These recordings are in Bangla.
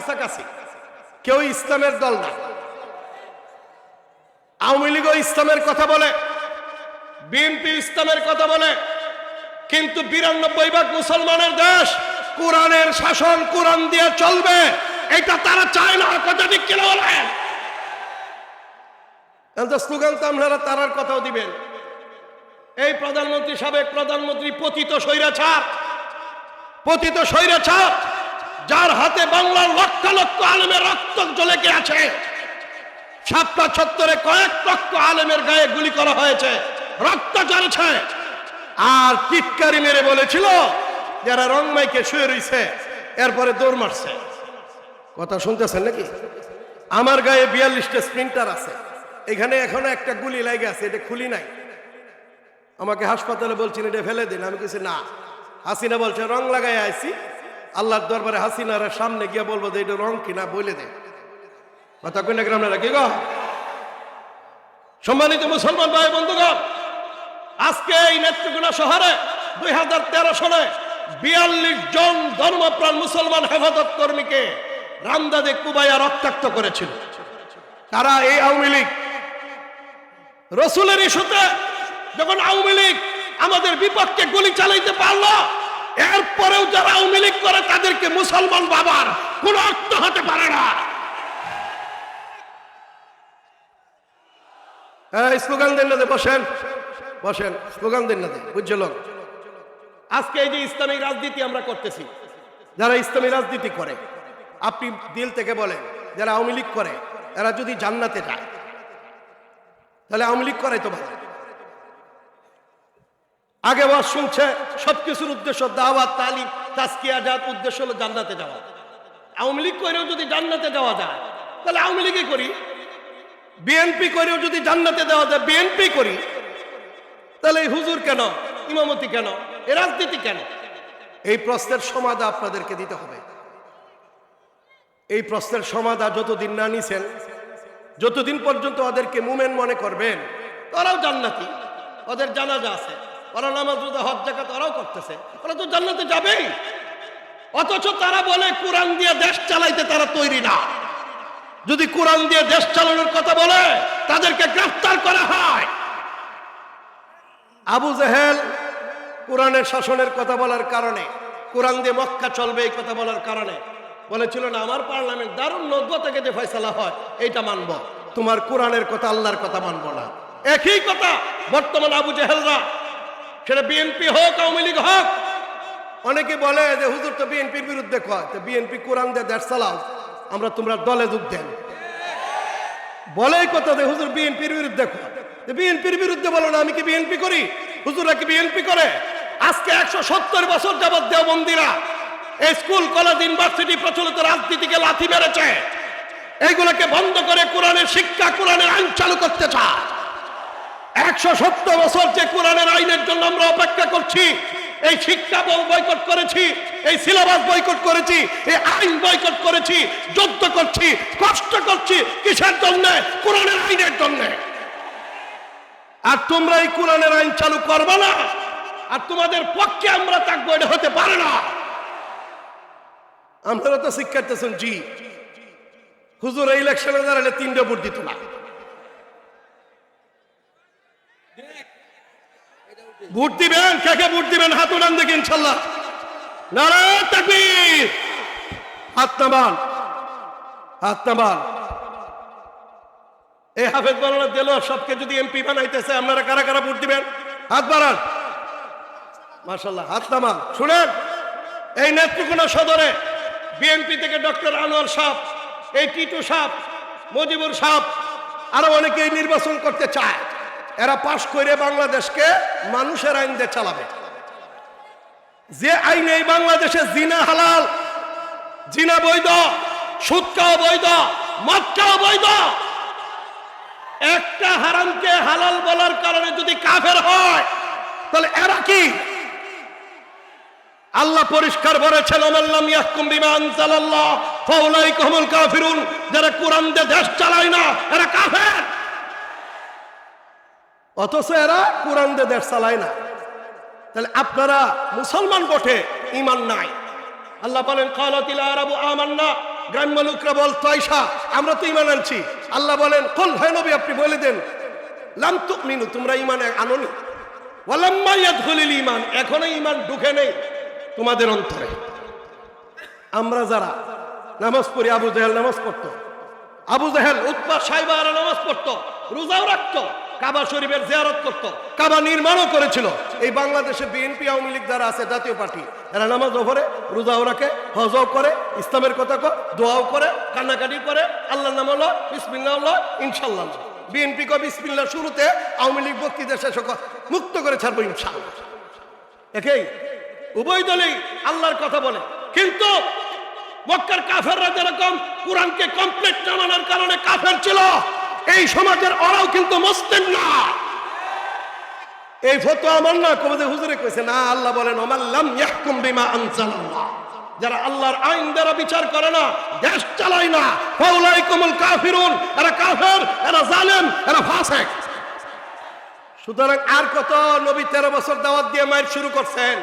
কাছাকাছি। কেউ ইসলামের দল না। আওয়ামী লীগও ইসলামের কথা বলে, বিএনপি ইসলামের কথা বলে, কিন্তু বিরানব্বই ভাগ মুসলমানের দেশ কোরআনের শাসন কোরআন দিয়ে চলবে, এটা তারা চায় না, কথা ঠিক কিনা বলেন স্লোগান তো আপনারা তারার কথাও দিবেন। এই প্রধানমন্ত্রী সাবেক প্রধানমন্ত্রী পতিত সৈরা স্বৈরাচার, পতিত স্বৈরাচার যার হাতে বাংলার লক্ষ লক্ষ আলেমের রক্ত জ্বলেকে আছে? সাতটা ছত্তরে কয়েক লক্ষ আলেমের গায়ে গুলি করা হয়েছে, রক্ত জ্বলছে। আর টিটকারি মেরে বলেছিল, যারা রংমাইকে শুয়ে রইছে, এরপরে দৌড় মারছে। কথা শুনতেছেন নাকি? আমার গায়ে বিয়াল্লিশটা স্প্রিন্টার আছে। এখানে এখনও একটা গুলি লাগে আছে, এটা খুলি নাই। আমাকে হাসপাতালে বলছেন, এটা ফেলে দিন। আমি কিছু না। হাসিনা বলছে, রং লাগাই আইছি। আল্লাহর দরবারে হাসিনার সামনে গিয়ে বলব যে এটা রং কিনা বলে দে। সম্মানিত মুসলমান ভাই বন্ধুগণ, আজকে এই নেত্রকোনা শহরে দুই হাজার তেরো সালে বিয়াল্লিশ জন ধর্মপ্রাণ মুসলমান হেফাজত কর্মীকে রামদাদে কুবাইয়া রক্তাক্ত করেছিল। তারা এই আওয়ামী লীগ রসুলের ইস্যুতে যখন আওয়ামী লীগ আমাদের বিপক্ষে গুলি চালাইতে পারল এরপরেও যারা আওয়ামী লীগ করে তাদেরকে মুসলমান বাবার কোন অর্থ হতে পারে না। এই স্লোগান দেন না বসেন। বসেন স্লোগান দেন না দে বুঝছিল আজকে এই যে ইসলামিক রাজনীতি আমরা করতেছি যারা ইসলামী রাজনীতি করে আপনি দিল থেকে বলেন যারা আওয়ামী লীগ করে এরা যদি জান্নাতে যায় তাহলে আওয়ামী লীগ করে তো ভালো। আগে ওয়াজ শুনছে, সবকিছুর উদ্দেশ্য দাওয়াত, তালিম তাস্কিয়া জাত উদ্দেশ্য হলো জান্নাতে যাওয়া। আওয়ামী লীগ করেও যদি জান্নাতে যাওয়া যায়, তাহলে আওয়ামী লীগই করি। বিএনপি করেও যদি জান্নাতে দেওয়া যায়, বিএনপি করি। তাহলে হুজুর কেন, ইমামতি কেন এ রাজনীতি কেন? এই প্রশ্নের সমাধা আপনাদেরকে দিতে হবে। এই প্রশ্নের সমাধা যতদিন না নিছেন, যতদিন পর্যন্ত ওদেরকে মুমেন মনে করবেন ওরাও জান্নাতি। ওদের জানাজা আছে। ওরা নামাজ রোজা, হজ জাকাত ওরাও করতেছে। ওরা তো জান্নাতে যাবেই। অথচ তারা বলে, কোরআন দিয়ে দেশ চালাইতে তারা তৈরি না। যদি কোরআন দিয়ে দেশ চালানোর কথা বলে, তাদেরকে গ্রেফতার করা হয়। আবু জাহেল কোরআনের শাসনের কথা বলার কারণে, কোরআন দিয়ে মক্কা চলবে এই কথা বলার কারণে, বলেছিল না, আমার পার্লামেন্ট দারুণ নগ্য থেকে যে ফয়সালা হয়, এইটা মানব। তোমার কোরআনের কথা, আল্লাহর কথা মানব না। একই কথা বর্তমান আবু জাহেলরা সেটা বিএনপি হোক, আওয়ামী লীগ হোক। অনেকে বলে যে, হুজুর, তো বিএনপির বিরুদ্ধে কয়? তো বিএনপি কোরআন দিয়ে দেশ চালাও আমরা তোমরা দলে যোগ দেন। বলে এই কথা যে, হুজুর, বিএনপির বিরুদ্ধে কয়? বিএনপির বিরুদ্ধে বলো না, আমি কি বিএনপি করি? হুজুরা কি বিএনপি করে? আজকে একশো সত্তর বছর যাবৎ এই স্কুল, কলেজ, ইউনিভার্সিটি প্রচলিত রাজনীতিকে লাথি মেরেছে। এইগুলোকে বন্ধ করে কোরআনের শিক্ষা, কোরআনের আইন চালু করতে চায়। একশো সত্তর বছর যে কোরআনের আইনের জন্য আমরা অপেক্ষা করছি, এই শিক্ষা বয়কট করেছি, এই সিলেবাস বয়কট করেছি, এই আইন বয়কট করেছি, যুদ্ধ করছি, কষ্ট করছি, কিসের জন্য? কোরআনের আইনের জন্য। আর তোমরা এই কোরআনের আইন চালু করবে না। আর তোমাদের পক্ষে আমরা থাকব, এটা হতে পারে না। আমরা তো শিক্ষার্থী জি। হুজুর ইলেকশনে দাঁড়ালে তিনটে ভোট দিত না। ভোট দিবেন কাকে ভোট দিবেন হাত উড়ান দেখে, ইনশাল্লাহ। নারায়ণ তাকবীর! হাত নামান। এই হাফেজ বানানা দিল সবকে যদি এমপি বানাইতেছে, আপনারা কারা কারা ভোট দিবেন হাত বাড়ান। মার্শাল্লাহ হাত নামান। শুনেন, এই নেত্রকোনা সদরে বিএনপি থেকে ডক্টর আনোয়ার সাহ এই টিটু সাহ মজিবুর সাহ আরও অনেকেই নির্বাচন করতে চায়। এরা পাশ করে বাংলাদেশকে মানুষের আইন দিয়ে চালাবে। যে আইনে এই বাংলাদেশে জিনা হালাল, জিনা বৈধ সুদ বৈধ খাওয়া বৈধ, একটা হারামকে হালাল বলার কারণে যদি কাফের হয়, তাহলে এরা কি? আল্লাহ পরিষ্কার বলেছেন আল্লাহ ইয়াহকুম বিমা আনজালাল্লাহ, ফাউলাইকা হুমুল কাফিরুন। যারা কোরআন দিয়ে দেশ চালায় না, এরা কাফের। অথচ এরা কোরআন দেশ চালায় না। তাহলে আপনারা মুসলমান বটে ইমান নাই। আল্লাহ বলেন কালাতিল আরাবু আমান্না। গ্রাম্য লোকরা বল আইসা আমরা তো ইমান আনছি। আল্লাহ বলেন কোন হয় নবী, আপনি বলে দেন, লাম তুমিনু, তোমরা ইমান আনোনি। ওয়ালাম্মা ইয়াদখুলিল ইমান এখনও ইমান ঢুকে নেই তোমাদের অন্তরে। আমরা যারা নামাজ পড়ি, আবু জাহেল নামাজ পড়তো। আবু জাহেল উৎপা সাহেবারা নামাজ পড়তো, রোজাও রাখতো। কাবা শরীফের জিয়ারত করত, কাবা নির্মাণও করেছিল। এই বাংলাদেশে বিএনপি, আওয়ামী লীগ যারা আছে, জাতীয় পার্টি, এরা নামাজও পড়ে রোজাও রাখে হজও করে, ইসলামের কথা দোয়াও করে, কান্নাকাটি করে আল্লাহ নাম বিসমিল্লাহ হলো ইনশাল্লাহ বিএনপি কো বিসমিল্লাহ শুরুতে আওয়ামী লীগ বক্তৃতা শেষ মুক্ত করে ছাড়বো, ইনশাল্লাহ। একেই, উভয় দলেই আল্লাহর কথা বলে। কিন্তু মক্কার কাফেররা যেরকম কোরআনকে কমপ্লিট না মানার কারণে কাফের ছিল এই সমাজের ওরাও কিন্তু মুসলিম না। এই ফটো আমার না কবে হুজুরে কইছে, না, আল্লাহ বলেন ওমাল্লাম ইয়াহকুম বিমা আনজালাল্লাহ। যারা আল্লাহর আইন দ্বারা বিচার করে না, দেশ চালায় না। ফাউলাইকুমুল কাফিরুন, এরা কাফের, এরা জালেম, এরা ফাসিক। সুতরাং আর কত নবী তেরো বছর দাওয়াত দিয়ে মায়ের শুরু করছেন?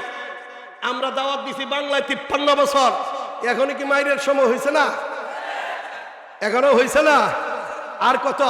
আমরা দাওয়াত দিছি বাংলায় তিপ্পান্ন বছর। এখনই কি মায়ের সময় হয়েছে না? এখনও হয়েছে না? আর কত?